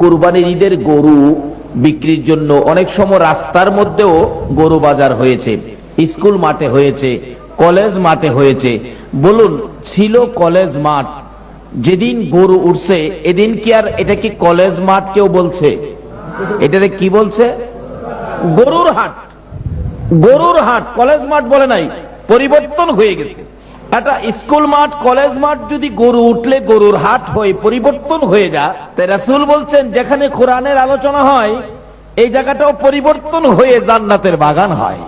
কুরবানির ঈদের গরু বিক্রির জন্য অনেক সময় রাস্তার মধ্যেও গরু বাজার হয়েছে, স্কুল মাঠে হয়েছে, কলেজ মাঠে হয়েছে। বলুন, ছিল কলেজ মাঠ, যেদিন গরু উঠছে, এদিন কি আর এটা কি কলেজ মাঠ কেউ বলছে? এটাতে কি বলছে? গরুর হাট গরুর হাট, কলেজ মাঠ বলে নাই, পরিবর্তন হয়ে গেছে। একটা স্কুল মাঠ, কলেজ মাঠ যদি গরু উঠলে গরুর হাট হয়ে পরিবর্তন হয়ে যা তাই রাসূল বলছেন, যেখানে কোরআনের আলোচনা হয়, এই জায়গাটাও পরিবর্তন হয়ে জান্নাতের বাগান হয়।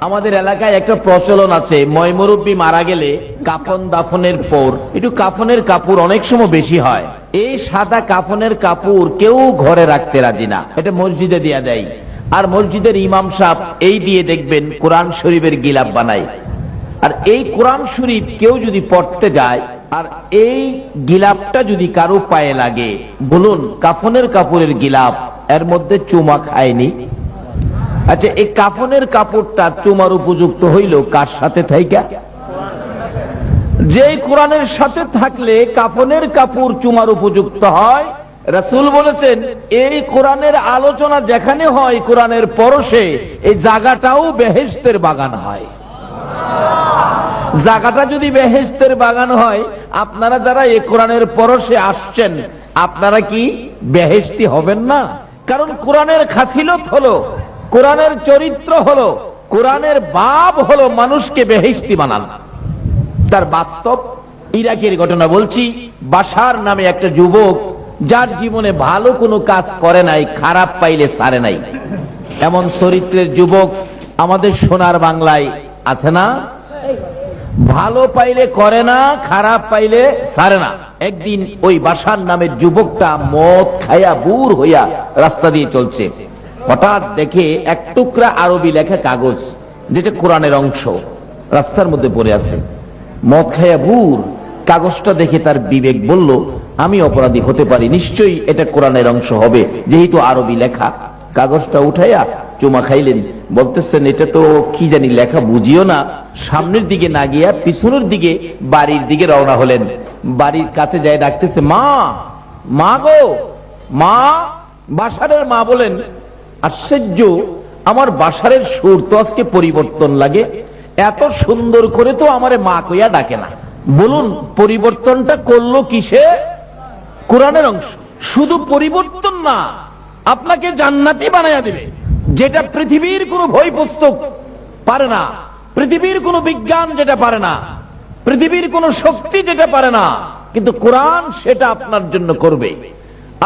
আমাদের এলাকায় একটা প্রচলন আছে ময়মুরব্বী মারা গেলে কাফন দাফনের পর। একটু কাফনের কাপড় অনেক সময় বেশি হয়। এই সাদা কাফনের কাপড় কেউ ঘরে রাখতে রাজি না। এটা মসজিদে দিয়া দেয়। আর মসজিদের ইমাম সাহেব এই দিয়ে দেখবেন, কোরআন শরীফের গিলাপ বানায়। আর এই কোরআন শরীফ কেউ যদি পড়তে যায়, আর এই গিলাপটা যদি কারও পায়ে লাগে, বলুন কাফনের কাপড়ের গিলাপ, এর মধ্যে চুমা খায়নি? আচ্ছা এই কাফনের কাপড়টা চুমার উপযুক্ত হইল কার সাথে থাইকা? যে কোরআনের সাথে থাকলে কাফনের কাপড় চুমার উপযুক্ত হয়, রাসূল বলেছেন, এই কোরআনের আলোচনা যেখানে হয়, কোরআনের পরশে, এই জায়গাটাও বেহেস্তের বাগান হয়। জায়গাটা যদি বেহেশতের বাগান হয়, আপনারা যারা এই কোরআনের পরশে আসছেন, আপনারা কি বেহেশতি হবেন না? কারণ কোরআনের খাসিলত হলো, কোরআনের চরিত্র হলো, কোরআনের বাপ হলো মানুষকে বেহেশতি বানান। তার বাস্তব ইরাকের ঘটনা বলছি বাসার নামে একটা যুবক, যার জীবনে ভালো কোনো কাজ করে নাই, খারাপ পাইলে সারে নাই। এমন চরিত্রের যুবক আমাদের সোনার বাংলায় আছে না? ভালো পাইলে করে না, খারাপ পাইলে সারে না। একদিন ওই বাসার নামের যুবকটা মদ খায়া বুর হইয়া রাস্তা দিয়ে চলছে। হঠাৎ দেখে এক টুকরা আরবি লেখা কাগজ, যেটা কোরআনের অংশ, রাস্তার মধ্যে পড়ে আছে। মদ খায়া বুর, কাগজটা দেখে তার বিবেক বলল, আমি অপরাধী হতে পারি, নিশ্চয়ই এটা কোরআনের অংশ হবে, যেহেতু আরবি লেখা। কাগজটা উঠাইয়া চুমা খাইলেন। বলতেছেন, এটা তো কি জানি লেখা, বুঝিও না। সামনের দিকে না গিয়া পিছনের দিকে বাড়ির দিকে রওনা হলেন। বাড়ির কাছে যায় ডাকতেছে, মা মা গো, মা, বাসারের মা বলেন, আশ্চর্য, আমার বাসারের সুর তো আজকে পরিবর্তন লাগে। এত সুন্দর করে তো আমারে মা কইয়া ডাকে না। বলুন, পরিবর্তনটা করল কিসে? কোরআনের অংশ। শুধু পরিবর্তন না, আপনাকে জান্নাতি বানাইয়া দিবে। যেটা পৃথিবীর কোনো বই পুস্তক পারে না, পৃথিবীর কোনো বিজ্ঞান যেটা পারে না, পৃথিবীর কোনো শক্তি যেটা পারে না, কিন্তু কোরআন সেটা আপনার জন্য করবে।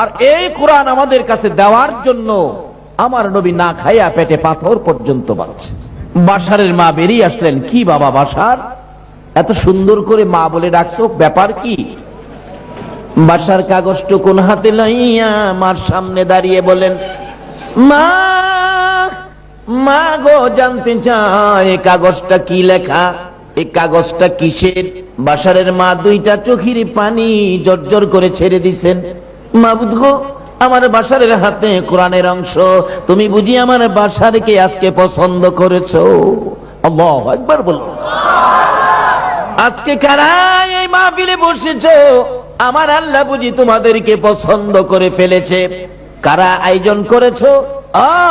আর এই কোরআন আমাদের কাছে দেওয়ার জন্য আমার নবী না খাইয়া পেটে পাথর পর্যন্ত পাচ্ছে বাসারের মা বেরিয়ে আসলেন, কি বাবা বাসার? এত সুন্দর করে মা বলে ডাকছো, ব্যাপার কি? বাসার কাগজটা কোন হাতে লইয়া মার সামনে দাঁড়িয়ে বলেন, মা মা গো জানতে চায় কাগজটা কি লেখা? এই কাগজটা কিসের? বাসারের মা দুইটা চোখের পানি জর্জর করে ছেড়ে দিছেন। মাবুদ গো, আমার বাসারের হাতে কোরআনের অংশ, তুমি বুঝি আমার বাসারকে আজকে পছন্দ করেছ? একবার বলো। আজকে কারা এই মাহফিলে বসেছো? আমার আল্লাহ বুঝি তোমাদেরকে পছন্দ করে ফেলেছে। কারা আয়োজন করেছ?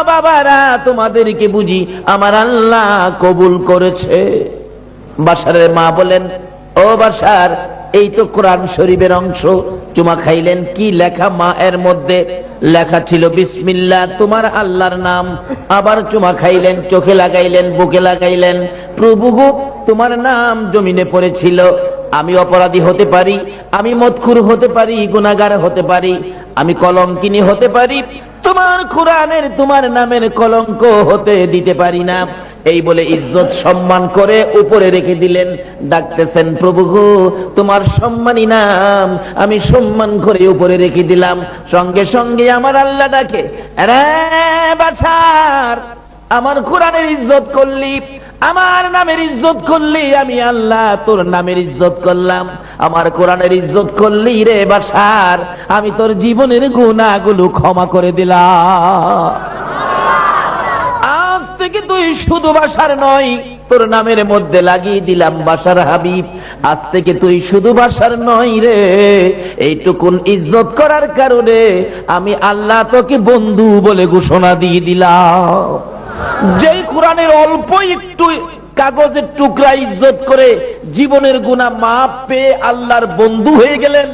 বাবারা, তোমাদেরকে বুঝি আমার আল্লাহ কবুল করেছে। বাসারের মা বলেন, ও বাসার, এই তো কোরআন শরীফের অংশ। চুমা খাইলেন কি লেখা মা এর মধ্যে? লেখা ছিল, বিসমিল্লাহ, তোমার আল্লাহর নাম। আবার চুমা খাইলেন, চোখে লাগাইলেন, বুকে লাগাইলেন। প্রভু তোমার নাম জমিনে পড়েছিল। আমি অপরাধী হতে পারি, আমি মতখুর হতে পারি গুনাগার হতে পারি, আমি কলঙ্কিনী হতে পারি তোমার কোরআনের তোমার নামের কলঙ্ক হতে দিতে পারি না। এই বলে ইজ্জত সম্মান করে উপরে রেখে দিলেন। ডাকতেছেন, প্রভু গো, তোমার সম্মানী নাম আমি সম্মান করে উপরে রেখে দিলাম। সঙ্গে সঙ্গে আমার আল্লাহ ডাকে আমার কোরআনের ইজ্জত করলি? আমার নামের ইজ্জত করলি আমি আল্লাহ, তোর নামের ইজ্জত করলাম। আমার কোরআনের ইজ্জত করলি রে বাসার, আমি তোর জীবনের গুণাগুলো ক্ষমা করে দিলাম। আজ থেকে তুই শুধু বাসার নয়, তোর নামের মধ্যে লাগিয়ে দিলাম বাসার হাবিব। আজ থেকে তুই শুধু বাসার নয় রে, এইটুকুন ইজ্জত করার কারণে আমি আল্লাহ তোকে বন্ধু বলে ঘোষণা দিয়ে দিলাম। যেই কোরআনের অল্প একটু কাগজের টুকরা ইজ্জত করে জীবনের গুণা মাপ পেয়ে আল্লাহর বন্ধু হয়ে গেলেন,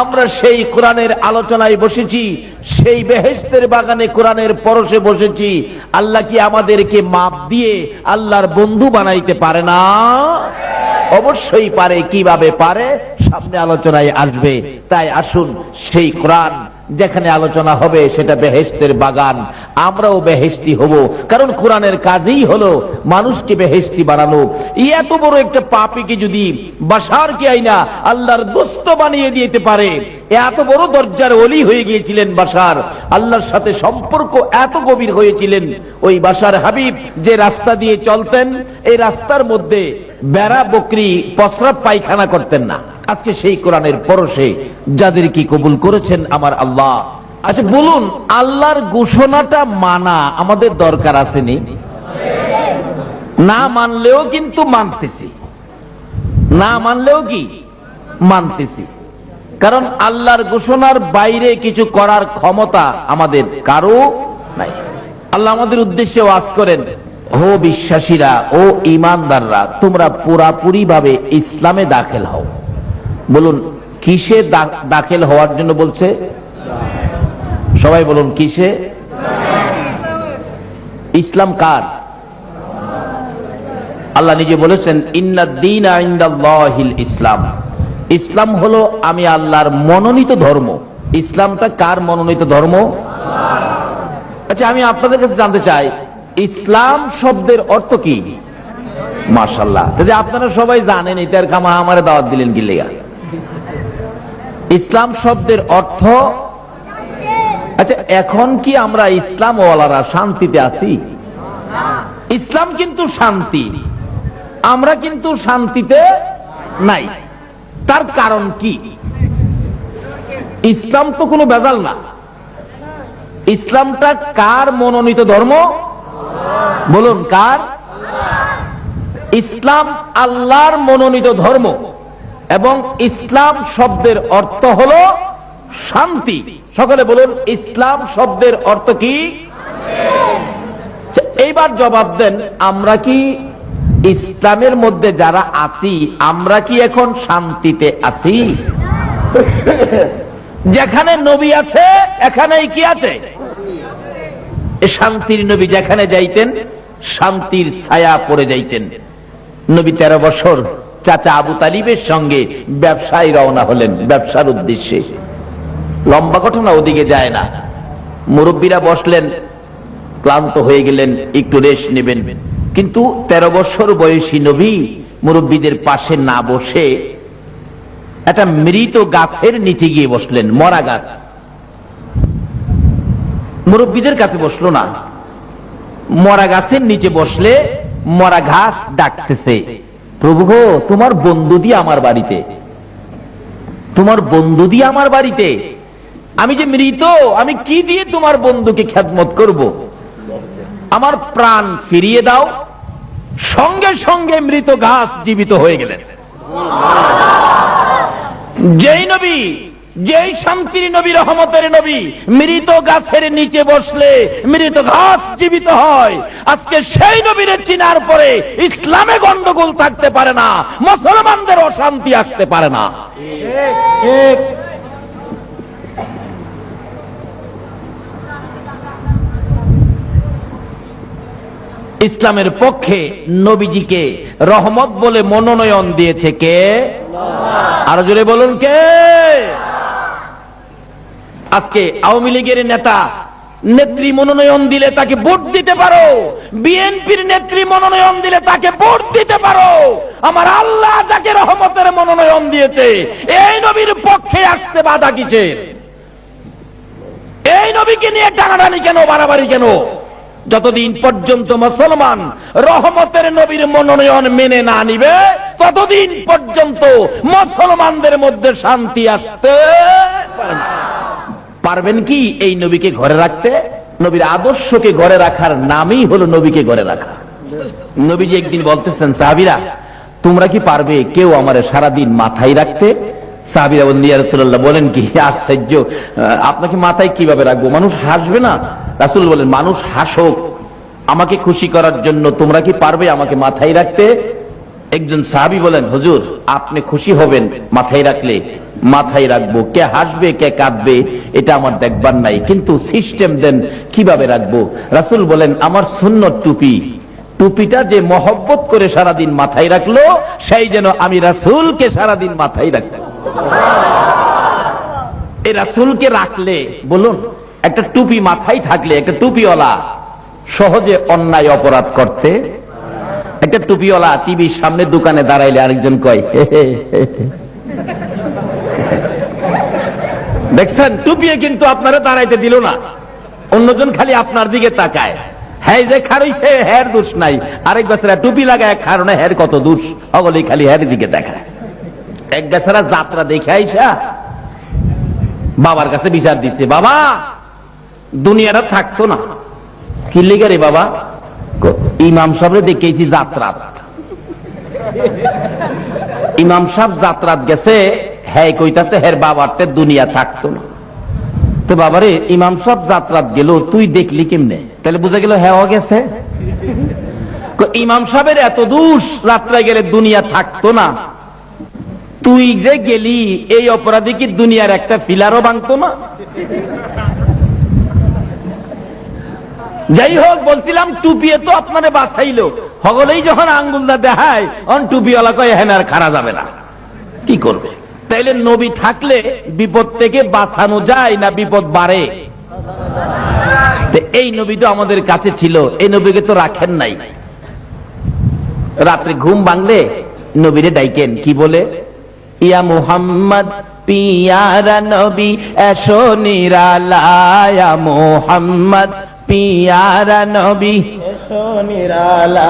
আমরা সেই কোরআনের আলোচনায় বসেছি, সেই বেহেস্তের বাগানে কোরআনের পরশে বসেছি, আল্লাহ কি আমাদেরকে মাপ দিয়ে আল্লাহর বন্ধু বানাইতে পারে না? অবশ্যই পারে, কীভাবে পারে? সামনে আলোচনায় আসবে, তাই আসুন, সেই কোরআন যেখানে আলোচনা হবে সেটা বেহেস্তের বাগান। আমরাও বেহেস্তি হব। কারণ কোরআনের কাজই হলো মানুষকে বেহেস্তি বানানো। এত বড় একটা পাপিকে যদি বাসারকে আইনা আল্লাহর দোস্ত বানিয়ে দিতে পারে এত বড় দরজার অলি হয়ে গিয়েছিলেন বাসার। আল্লাহর সাথে সম্পর্ক এত গভীর হয়েছিলেন। ওই বাসার হাবিব যে রাস্তা দিয়ে চলতেন, এই রাস্তার মধ্যে বেড়া, বকরি, পসরাত, পায়খানা করতেন না। আজকে সেই কোরআনের পরশে যাদের কি কবুল করেছেন, আমার আল্লাহ। আচ্ছা বলুন, আল্লাহর ঘোষণাটা মানা আমাদের দরকার আসেনি? না মানলেও কিন্তু মানতেছি। না মানলেও কি? মানতেছি। কারণ আল্লাহর ঘোষণার বাইরে কিছু করার ক্ষমতা আমাদের কারও নাই। আল্লাহ আমাদের উদ্দেশ্যে ওয়াজ করেন ও বিশ্বাসীরা, ও ইমানদাররা, তোমরা পুরাপুরি ভাবে ইসলামে দাখিল হও। বলুন, কিসে দাখিল হওয়ার জন্য বলছে? সবাই বলুন, কিসে? ইসলাম কার? আল্লাহ নিজে বলেছেন ইন্নাদ্দিন ইসলাম। ইসলাম হলো, আমি আল্লাহর মনোনীত ধর্ম। ইসলামটা কার মনোনীত ধর্ম? আচ্ছা আমি আপনাদের কাছে জানতে চাই ইসলাম শব্দের অর্থ কি? মাশাল্লাহ যদি আপনারা সবাই জানেন এটার কামা আমারে দাওয়াত দিলেন লেগা? ইসলাম শব্দের অর্থ? আচ্ছা এখন কি আমরা ইসলাম ওয়ালারা শান্তিতে আছি? ইসলাম কিন্তু শান্তি। আমরা কিন্তু শান্তিতে নাই। তার কারণ কি? ইসলাম তো কোনো বেজাল না। ইসলামটা কার মনোনীত ধর্ম? বলুন কার? ইসলাম আল্লাহর মনোনীত ধর্ম এবং ইসলাম শব্দের অর্থ হলো শান্তি। সকলে বলুন ইসলাম শব্দের অর্থ কি? আচ্ছা, এইবার জবাব দেন আমরা কি ইসলামের মধ্যে যারা আছি আমরা কি এখন শান্তিতে আছি? যেখানে নবী আছে এখানেই কি আছে? এ শান্তির নবী যেখানে যাইতেন, শান্তির ছায়া পড়ে যাইতেন। নবী তেরো বছর চাচা আবু তালিবের সঙ্গে ব্যবসায় রওনা হলেন, ব্যবসার উদ্দেশ্যে। লম্বা ঘটনা ওদিকে যায় না। মুরব্বীরা বসলেন, ক্লান্ত হয়ে গেলেন, একটু রেস্ট নেবেন। কিন্তু তেরো বছর বয়সী নবী মুরব্বীদের পাশে না বসে একটা মৃত গাছের নিচে গিয়ে বসলেন, মরা গাছ। মুরব্বীদের কাছে বসল না। মরা গাছের নিচে বসলে মরা ঘাস ডাকতেছে। প্রভু গো, তোমার বন্ধু দিয়ে আমার বাড়িতে। তোমার বন্ধু দিয়ে আমার বাড়িতে। আমি যে মৃত, আমি কি দিয়ে তোমার বন্ধুকে খ্যাতমত করব? আমার প্রাণ ফিরিয়ে দাও। সঙ্গে সঙ্গে মৃত ঘাস জীবিত হয়ে গেলেন। যেই নবী যেই শান্তির নবী, রহমতের নবী মৃত গাছের নিচে বসলে মৃত ঘাস জীবিত হয়। আজকে সেই নবীর চিনার পরে ইসলামে গন্ডগোল থাকতে পারে না, মুসলমানদের অশান্তি আসতে পারে না। ইসলামের পক্ষে নবীজিকে রহমত বলে মনোনয়ন দিয়েছে কে? আরও জোরে বলুন কে? আজকে আওয়ামী লীগের নেতা নেত্রী মনোনয়ন দিলে তাকে ভোট দিতে পারো। বিএনপির নেত্রী মনোনয়ন দিলে তাকে ভোট দিতে পারো। আমার আল্লাহ যাকে রহমতের মনোনয়ন দিয়েছে, এই নবীর পক্ষে আসতে বাধা কিসের? এই নবীকে নিয়ে টানাটানি কেন, বাড়াবাড়ি কেন? যতদিন পর্যন্ত মুসলমান রহমতের নবীর মনোনয়ন মেনে না নিবে, ততদিন পর্যন্ত মুসলমানদের মধ্যে শান্তি আসতে পারে না। পারবেন কি এই নবীকে ঘরে রাখতে? নবীর আদর্শকে ঘরে রাখার নামই হলো নবীকে ঘরে রাখা। নবীজি একদিন বলতেছেন, সাহাবিরা, তোমরা কি পারবে কেউ আমার সারাদিন মাথায় রাখতে? সাহাবিরা বলেন ইয়া রাসূলুল্লাহ, বলেন কি আশ্চর্য আপনাকে মাথায় কীভাবে রাখব? মানুষ হাসবে না? রাসূল বলেন, মানুষ হাসুক। আমাকে খুশি করার জন্য তোমরা কি পারবে আমাকে মাথায় রাখতে? একজন সাহাবী বলেন, হুজুর, আপনি খুশি হবেন মাথায় রাখলে। মাথায় রাখব। কে হাসবে, কে কাঁদবে, এটা আমার দেখবার নাই। কিন্তু সিস্টেম দেন, কীভাবে রাখব? রাসূল বলেন, আমার সুন্নত টুপি। টুপিটা যে মহব্বত করে সারাদিন মাথায় রাখল, সেই যেন আমি রাসূলকে সারাদিন মাথায় রাখতাম। এই রাসূলকে রাখলে, বলুন, একটা টুপি মাথায় থাকলে, একটা টুপিওয়ালা সহজে অন্যায় অপরাধ করতে? একটা টুপিওয়ালা টিভির সামনে দোকানে দাঁড়াইলে আরেকজন কয়। দেখছেন? টুপিয়ে কিন্তু আপনারা দাঁড়াইতে দিল না। অন্যজন খালি আপনার দিকে তাকায়। হ্যাঁ যে হের দোষ নাই। আরেক টুপি লাগায় কারণে হের কত দোষ। অগলি খালি হের দিকে দেখায়। যাত্রা বাবার কাছে বিচার দিচ্ছে বাবা, দুনিয়াটা থাকতো না। কি লিগে রে বাবা? ইমাম সাহেব দেখেছি যাত্রাত। ইমাম সাহেব যাত্রাত গেছে হ্যাঁ কইতাছে, হের বাবারতে দুনিয়া থাকতো না। তো বাবারে, ইমাম সাহেব যাত্রাত গেল, তুই দেখলি কেমনে? তাহলে বুঝা গেল হ্যাঁ গেছে। ইমাম সাহেবের এত দূর যাত্রায় গেলে দুনিয়া থাকতো না। তুই যে গেলি, এই অপরাধী কি দুনিয়ার একটা ফিলারও ভাঙতো না? যাই হোক, বলছিলাম, টুপিয়ে তো আপনারে বাঁচাইলো। হগলেই যখন আঙ্গুলটা দেখায়, অন টুপিওয়ালা কয় আর খারা যাবে না। কি করবে? তাইলে নবী থাকলে বিপদ থেকে বাঁচানো যায় না বিপদ বাড়ে? এই নবী তো আমাদের কাছে ছিল, এই নবীকে তো রাখেন নাই। রাত্রে ঘুম ভাঙলে নবীরে ডাইকেন, কি বলে? ইয়া মুহাম্মদ, পিয়ারা নবী, এসো নিরালায়া। মুহাম্মদ, পিয়ারা নবী, এসো নিরালা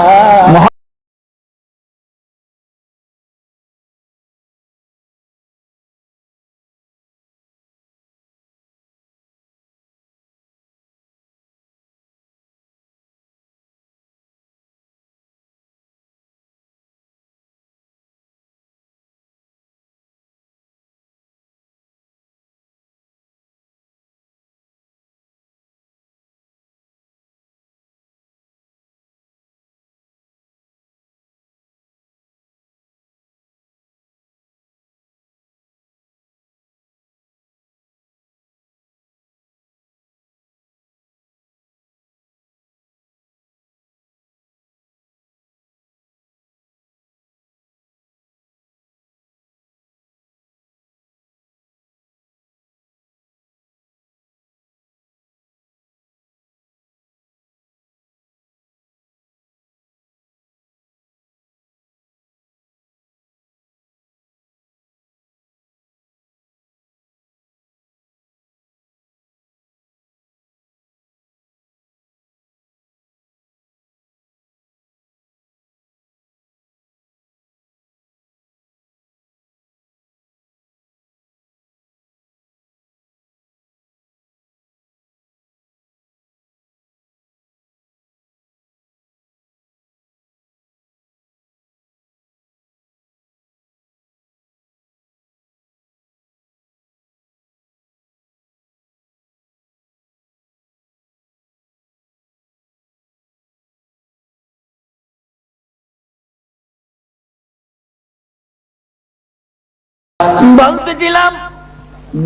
বলতেছিলাম,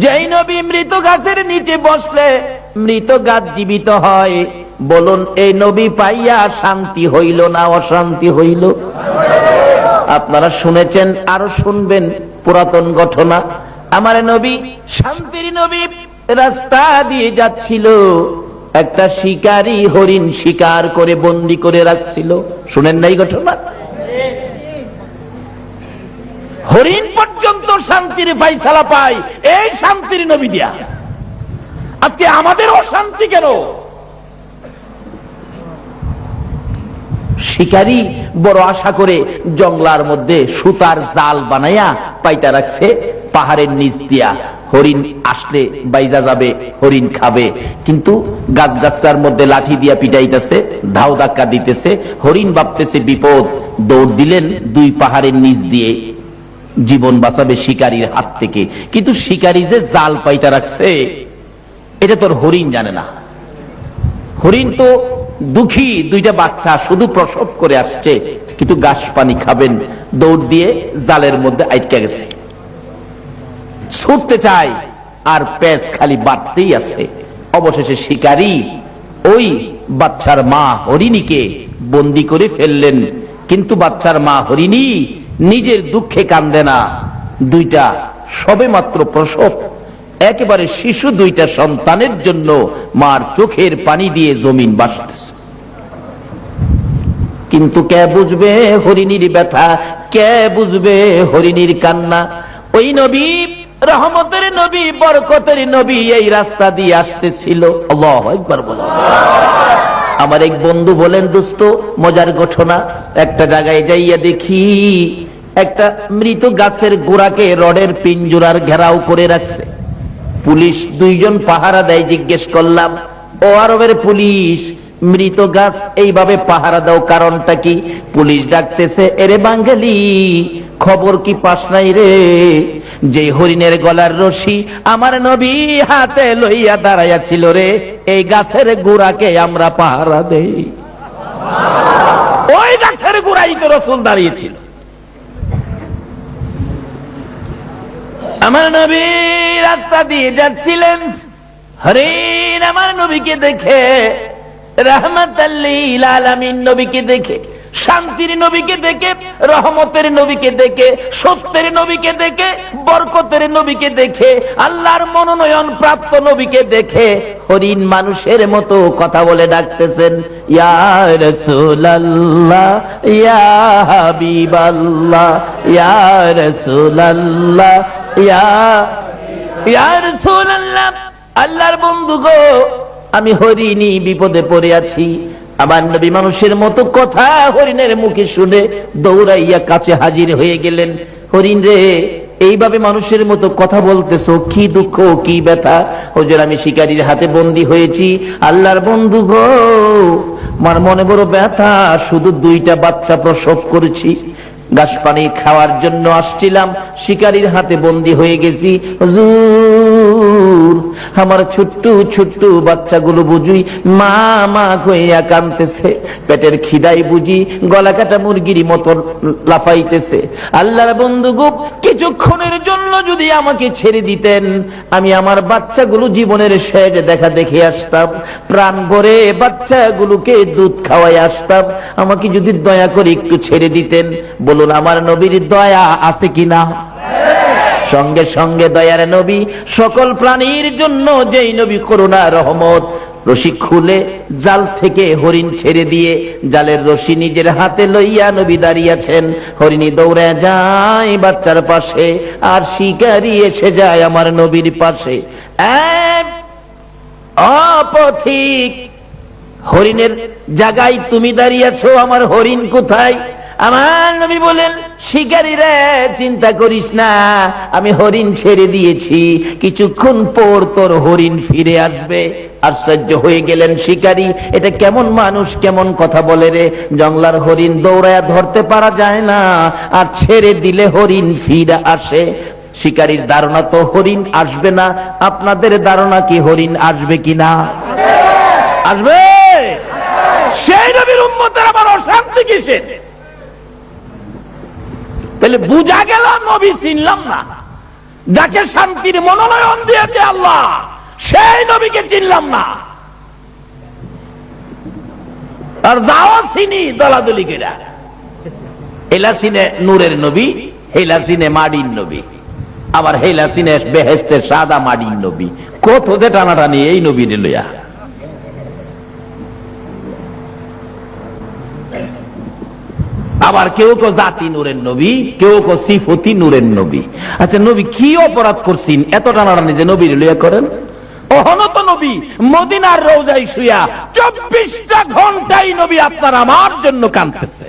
যেই নবী মৃত গাছের নিচে বসলে মৃত গাছ জীবিত হয়, বলুন, এই নবী পাইয়া শান্তি হইল না অশান্তি হইল? আপনারা শুনেছেন, আরও শুনবেন, পুরাতন ঘটনা। আমার নবী শান্তির নবী রাস্তা দিয়ে যাচ্ছিল, একটা শিকারী হরিণ শিকার করে বন্দি করে রাখছিল। শুনেন নাই ঘটনা? হরিণ পর্যন্ত শান্তির ফাইসালা পাই এই শান্তির নবী দিয়া। আজকে আমাদের অশান্তি কেন? শিকারী বড় আশা করে জঙ্গলার মধ্যে সুতার জাল বানাইয়া পাইতা রাখছে, পাহাড়ের নিচ দিয়া। হরিণ আসলে বাইজা যাবে, হরিণ খাবে। কিন্তু গাছ গাছার মধ্যে লাঠি দিয়া পিটাইতেছে, ধাও ধাক্কা দিতেছে। হরিণ ভাবতেছে, বিপদ। দৌড় দিলেন দুই পাহাড়ের নিচ দিয়ে। জীবন বাঁচাবে শিকারীর হাত থেকে। কিন্তু শিকারী যে জাল পাইটা রাখছে, এটা তোর হরিণ জানে না। হরিণ তো দুঃখী দুইটা বাচ্চা, শুধু প্রসব করে আসছে, কিন্তু গাছ পানি খাবেন, দৌড় দিয়ে জালের মধ্যে আটকে গেছে। ছুটতে চায়, আর প্যাচ খালি বাড়তেই আছে। অবশেষে শিকারী ওই বাচ্চার মা হরিণীকে বন্দি করে ফেললেন। কিন্তু বাচ্চার মা হরিণী নিজের দুঃখে কান্দে না। দুইটা সবে মাত্র প্রসব। একেবারে শিশু দুইটা সন্তানের জন্য মার চোখের পানি দিয়ে জমিন বাসতেছে কিন্তু কে বুঝবে হরিণীর ব্যথা? কে বুঝবে হরিণীর কান্না? ওই নবী, রহমতের নবী, বরকতের নবী এই রাস্তা দিয়ে আসতেছিল। আকবার বলো। আমার এক বন্ধু বলেন, দোস্ত, মজার ঘটনা। একটা জায়গায় যাইয়া দেখি একটা মৃত গাছের গোড়াকে রডের পিঞ্জুরার ঘেরাও করে রাখছে। পুলিশ দুইজন পাহারা দেয় জিজ্ঞেস করলাম, ও আরবের পুলিশ, মৃত গাছ এইভাবে পাহারা দাও, কারণটা কি? পুলিশ ডাকতেছে, এরে বাঙালি, খবর কি পাস নাই রে? যে হরিণের গলার রশি আমার নবী হাতে লইয়া দাঁড়াইয়া ছিল রে, এই গাছের গুড়াকে আমরা পাহারা দেই। ওই গাছের গুড়াই তো রসুল দাঁড়িয়েছিল। আমার নবী রাস্তা দিয়ে যাচ্ছিলেন। হরিণ আমার নবীকে দেখে রহমত আলামিন নবীকে দেখে, শান্তির নবীকে দেখে, রহমতের নবীকে দেখে, সত্যের নবীকে দেখে, বরকতের নবীকে দেখে, আল্লাহর মনোনয়ন প্রাপ্ত নবীকে দেখে, হরিণ মানুষের মতো কথা বলে ডাকতেছেন, ইয়া ইয়া ইয়া আল্লাহর বন্ধু গো, আমি হরিণী বিপদে পড়ে আছি। আমার নবী মানুষের মতো কথা হরিণের মুখে শুনে দৌড়াইয়া কাছে হাজির হয়ে গেলেন। হরিণ রে, এইভাবে মানুষের মতো কথা বলতেছো, কি দুঃখ, কি ব্যথা? হুজুর, আমি শিকারীর হাতে বন্দী হয়েছি। আল্লাহর বন্ধু গো, আমার মনে বড় ব্যথা, শুধু দুইটা বাচ্চা প্রসব করেছি। গাছ পানি খাওয়ার জন্য আসছিলাম শিকারীর হাতে বন্দি হয়ে গেছি। হুজুর আমার ছোট্ট ছোট্ট বাচ্চাগুলো বুঝুই, মা মা কইয়া কানতেছে। পেটের খিদাই বুঝি, গলা কাটা মুরগির মতো লাফাইতেছে। আল্লাহর বন্ধু গুপ কিছুক্ষণের জন্য যদি আমাকে ছেড়ে দিতেন, আমি আমার বাচ্চাগুলো জীবনের শেষ দেখা দেখে আসতাম। প্রাণ ভরে বাচ্চাগুলোকে দুধ খাওয়াই আসতাম। আমাকে যদি দয়া করে একটু ছেড়ে দিতেন, বলুন, আমার নবীর দয়া আছে কিনা? সঙ্গে সঙ্গে দয়ার নবী, সকল প্রাণীর জন্য যেই নবী করুণা রহমত, রশি খুলে জাল থেকে হরিণ ছেড়ে দিয়ে জালের রশি নিজের হাতে লইয়া নবী দাঁড়িয়েছেন। হরিণী দৌড়ে যায় বাচ্চার পাশে, আর শিকারি এসে যায় আমার নবীর পাশে। অপথিক হরিণের জায়গায় তুমি দাঁড়িয়েছো, আমার হরিণ কোথায়? আমার নবী বলেন, শিকারীরা চিন্তা করিস না, আমি হরিণ ছেড়ে দিয়েছি। কিছুক্ষণ পর তোর হরিণ ফিরে আসবে। আশ্চর্য হয়ে গেলেন শিকারী, এটা কেমন মানুষ, কেমন কথা বলে রে? জংলার হরিণ দৌড়ায় ধরতে পারা যায় না, আর ছেড়ে দিলে হরিণ ফিরে আসে। শিকারীর ধারণা তো হরিণ আসবে না, আপনাদের ধারণা কি হরিণ আসবে কিনা আসবে! সেই নবীর উম্মতের আবার অশান্তি কিসের? তাহলে বুঝা গেল নবী চিনলাম না। যাকে শান্তির মনোনয়ন দিয়েছে আল্লাহ, সেই নবীকে চিনলাম না। আর যাও চিনি দলাদলি কেরা। হেলা চিনে নূরের নবী মাডির নবী, আবার হেলা চিনে বেহেস্তের সাদা মাডির নবী। কত যে টানাটানি এই নবীর লইয়া। আবার কেউ কেউ জাতি নূরের নবী, কেউ কেউ সিফতি নূরের নবী। আচ্ছা নবী কি অপরাধ করছেন? এত টানাটানি যে নবীর লইয়া করেন? অহনত নবী, মদিনার রোজাই শুয়া চব্বিশটা ঘন্টাই নবী আপনার আমার জন্য কাঁদতেছে।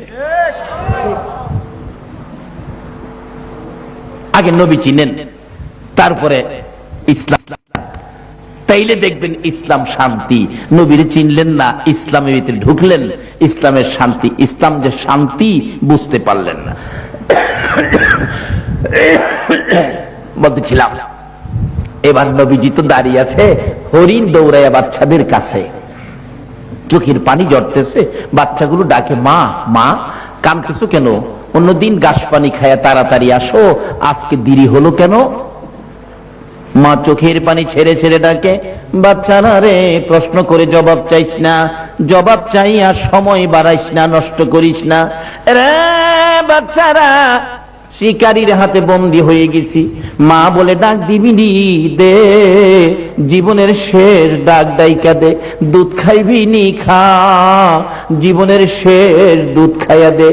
আগে নবী চিনেন, তারপরে ইসলাম তাইলে দেখবেন ইসলাম শান্তি। নবীর চিনলেন না, ইসলামের ভিতরে ঢুকলেন, ইসলামের শান্তি, ইসলাম যে শান্তি বুঝতে পারলেন না। বলতেছিলাম, এবার নবীজি তো দাঁড়িয়ে আছে, হরিণ দৌড়াইয়া বাচ্চাদের কাছে। চোখের পানি জড়তেছে বাচ্চাগুলো ডাকে, মা মা, কানতেছো কেন? অন্যদিন গাছ পানি খায়া তাড়াতাড়ি আসো, আজকে দেরি হলো কেন? মা চোখের পানি ছেড়ে ছেড়ে ডাকে, বাচ্চারা রে, প্রশ্ন করে জবাব চাইস না, জবাব চাই আর সময় বাড়াইস না, নষ্ট করিস না। রে বাচ্চারা শিকারীর হাতে বন্দি হয়ে গেছি। মা বলে, ডাক দিবি দে। জীবনের শেষ ডাক ডাইকা দে। দুধ খাইবি নি, খা। জীবনের শেষ দুধ খাইয়া দে।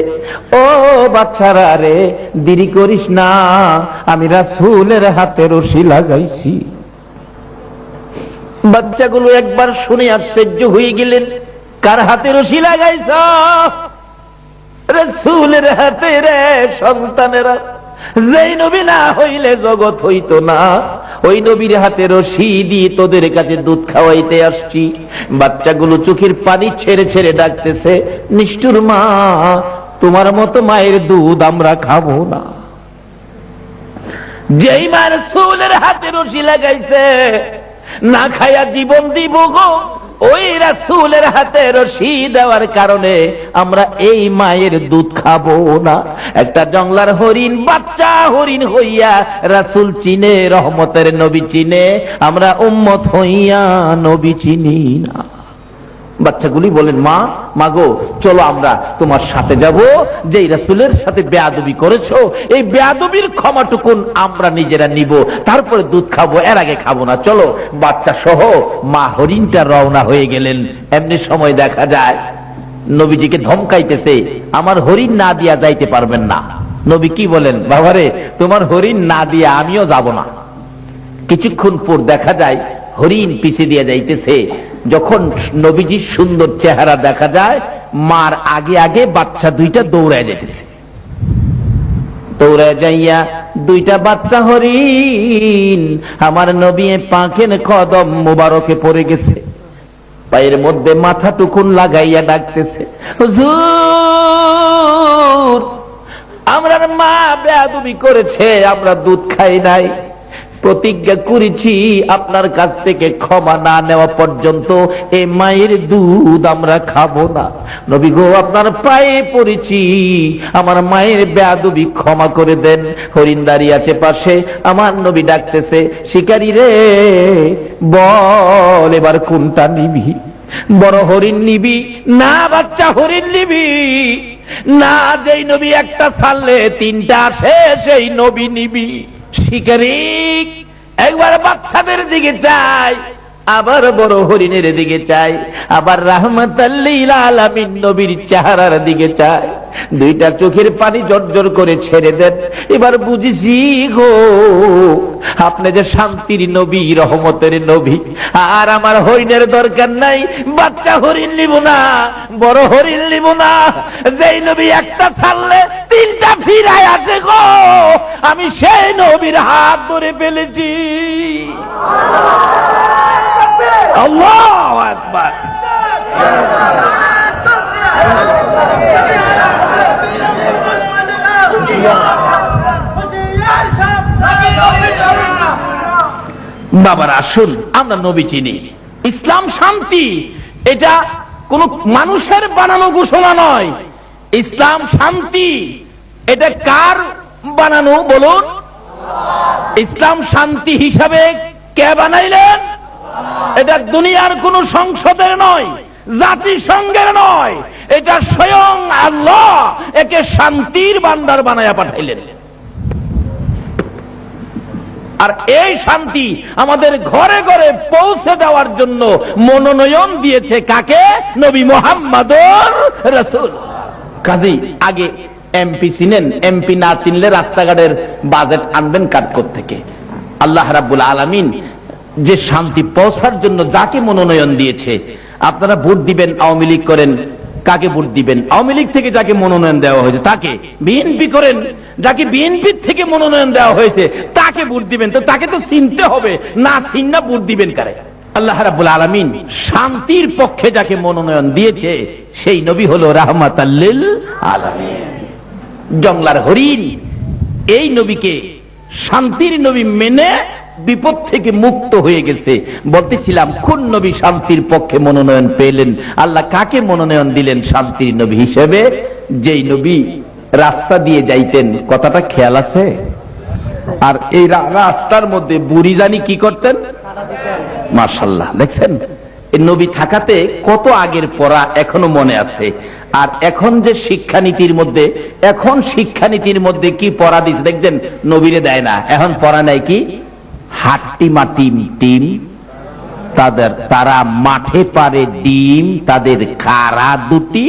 ও বাচ্চারা রে, দেরি করিস না। আমি রাসুলের হাতে রশি লাগাইছি। বাচ্চাগুলো একবার শুনে আশ্চর্য হয়ে গেলেন, কার হাতে রশি লাগাইছ? রসুলের হাতে রে সন্তানেরা, যেই নবী না হইলে জগৎ হইতো না। ওই নবীর হাতে রশি দিয়ে তোদের কাছে দুধ খাওয়াইতে আসছি। বাচ্চাগুলো চোখের পানি ছেড়ে ছেড়ে ডাকতেছে, নিষ্ঠুর মা, তোমার মতো মায়ের দুধ আমরা খাব না। যেই মার সুলের হাতে রশি লাগাইছে, না খায়া জীবন দিব গো। ওই রাসুলের হাতে রশি দেওয়ার কারণে আমরা এই মায়ের দুধ খাব না। একটা জংলার হরিণ, বাচ্চা হরিণ হইয়া রাসুল চিনে, রহমতের নবী চিনে, আমরা উম্মত হইয়া নবী চিনি না। বাচ্চাগুলি বলেন, মা মাগো চলো আমরা তোমার সাথে যাব। যে রাসূলের সাথে বেয়াদবি করেছ, এই বেয়াদবির ক্ষমাটুকুন আমরা নিজেরা নিব। তারপরে দুধ খাব, এর আগে খাব না। চলো, বাচ্চা সহ মা হরিণটা রওনা হয়ে গেলেন। এমনি সময় দেখা যায়, নবীজিকে ধমকাইতেছে, আমার হরিণ না দিয়া যাইতে পারবেন না। নবী কি বলেন, বাবারে, তোমার হরিণ না দিয়া আমিও যাব না। কিছুক্ষণ পর দেখা যায় হরিণ পিছে দিয়ে যাইতেছে। যখন নবীজির সুন্দর চেহারা দেখা যায়, মার আগে আগে বাচ্চা দুইটা দৌড়ায় যেতেছে দৌড়ায় যাইয়া দুইটা বাচ্চা হরিণ আমার নবী পাখেন কদম মুবারকে পড়ে গেছে। পায়ের মধ্যে মাথা টুকুন লাগাইয়া ডাকতেছে আমরা মা বেয়াদবি করেছে, আমরা দুধ খাই নাই। প্রতিজ্ঞা করেছি আপনার কাছ থেকে ক্ষমা না নেওয়া পর্যন্ত এই মায়ের দুধ আমরা খাব না। নবী গো, আপনার পায়ে পড়েছি। আমার মায়ের বেয়াদবি ক্ষমা করে দেন। হরিণদারি আছে পাশে। আমার নবী ডাকতেছে, শিকারী রে, বল এবার কোনটা নিবি? বড় হরিণ নিবি, না বাচ্চা হরিণ নিবি। না যেই নবী একটা ছাড়লে তিনটা আসে, সেই নবী নিবি। শিকারি একবার বাচ্চাদের দিকে চাই। আবার বড় হরিণের দিকে চাই, আবার রাহমাত আলামিন নবীর চেহারার দিকে চাই। দুইটা চোখের পানি জর্জর করে ছেড়ে দেন। এবার বুঝেছি গো, আপনি যে শান্তির নবী, রহমতের নবী, আর আমার হরিণের দরকার নাই। বাচ্চা হরিণ নিব না, বড় হরিণ নিব না। যেই নবী একটা ছাড়লে তিনটা ফিরায় আসে গো। আমি সেই নবীর হাত ধরে ফেলেছি। আল্লাহু বাবার আসুন, আমরা নবী চিনি। ইসলাম শান্তি, এটা কোন মানুষের বানানো ঘোষণা নয়। ইসলাম শান্তি, এটা কার বানানো বলুন? ইসলাম শান্তি হিসাবে কে বানাইলেন? এটা দুনিয়ার কোন সংসদের নয়, জাতিসংঘের নয়। এটা স্বয়ং আল্লাহ একে শান্তির বান্দার বানায়া পাঠাইলেন। আর এই শান্তি আমাদের ঘরে ঘরে পৌঁছে দেওয়ার জন্য মনোনয়ন দিয়েছে কাকে? নবী মোহাম্মদ রসুল। কাজী, আগে এমপি চিনেন এমপি না চিনলে রাস্তাঘাটের বাজেট আনবেন কাট থেকে। আল্লাহ রাব্বুল আলামিন যে শান্তি পৌঁছার জন্য যাকে মনোনয়ন দিয়েছে, আপনারা ভোট দিবেন, আওয়ামী লীগ করেন। কাকে ভোট দিবেন? আওয়ামী লীগ থেকে যাকে মনোনয়ন দেওয়া হয়েছে, তাকে। বিএনপি করেন। যাকে বিএনপি থেকে মনোনয়ন দেওয়া হয়েছে, তাকে ভোট দিবেন। তো তাকে তো চিনতে হবে। না চিন্না ভোট দিবেন কারে? আল্লাহ রাব্বুল আলামিন শান্তির পক্ষে যাকে মনোনয়ন দিয়েছে, সেই নবী হলো রাহমাতাল্লিল আলামিন। জংলার হরিণ। এই নবীকে শান্তির নবী মেনে বিপদ থেকে মুক্ত হয়ে গেছে। বলতেছিলাম, কোন নবী শান্তির পক্ষে মনোনয়ন পেলেন? আল্লাহ কাকে মনোনয়ন দিলেন শান্তির নবী হিসেবে? যেই নবী রাস্তা দিয়ে যাইতেন, কথাটা খেয়াল আছে? আর এই রাস্তার মধ্যে বুড়ি জানি কি করতেন? মার্শাল্লাহ দেখছেন? নবী থাকাতে কত আগের পড়া এখনও মনে আছে। আর এখন যে শিক্ষানীতির মধ্যে, এখন শিক্ষানীতির মধ্যে কি পড়া দিছে, দেখছেন? নবীরে দেয় না। এখন পড়া নাই কি? হাট্টি মাটিম টিম তাদের তারা মাঠে পারে ডিম তাদের খারা দুটি।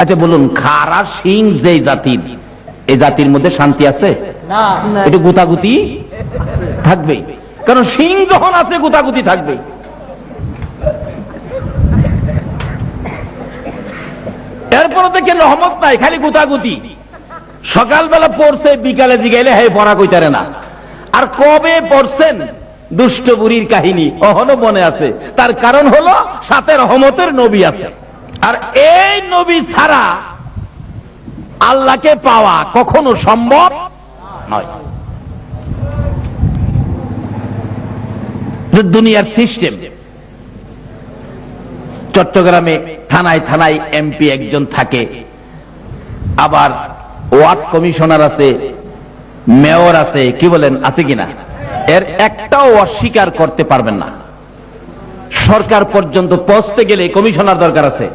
আচ্ছা বলুন খারা সিং যে জাতির এই জাতির মধ্যে শান্তি আছে? একটু গুতাগুতি থাকবে। কারণ সিং যখন আছে গুতাগুতি থাকবে। এরপর থেকে রহমত নাই খালি গুতাগুতি। সকালবেলা পড়ছে বিকালে জিগাইলে হে পড়া কইতারে না। আর কবে পড়ছেন? দুষ্ট বুড়ির কাহিনী অহনো মনে আছে। তার কারণ হলো সাথে রহমতের নবী আছে। আর এই নবী ছাড়া আল্লাহকে পাওয়া কখনো সম্ভব নয়। দুনিয়ার সিস্টেম চট্টগ্রামে থানায় থানায় এমপি একজন থাকে, আবার ওয়ার্ড কমিশনার আছে মেয়র আছে, কি বলেন, আছে কিনা? এর একটাও অস্বীকার করতে পারবেন না। সরকার পর্যন্ত পৌঁছতে গেলে কমিশনার দরকার আছে।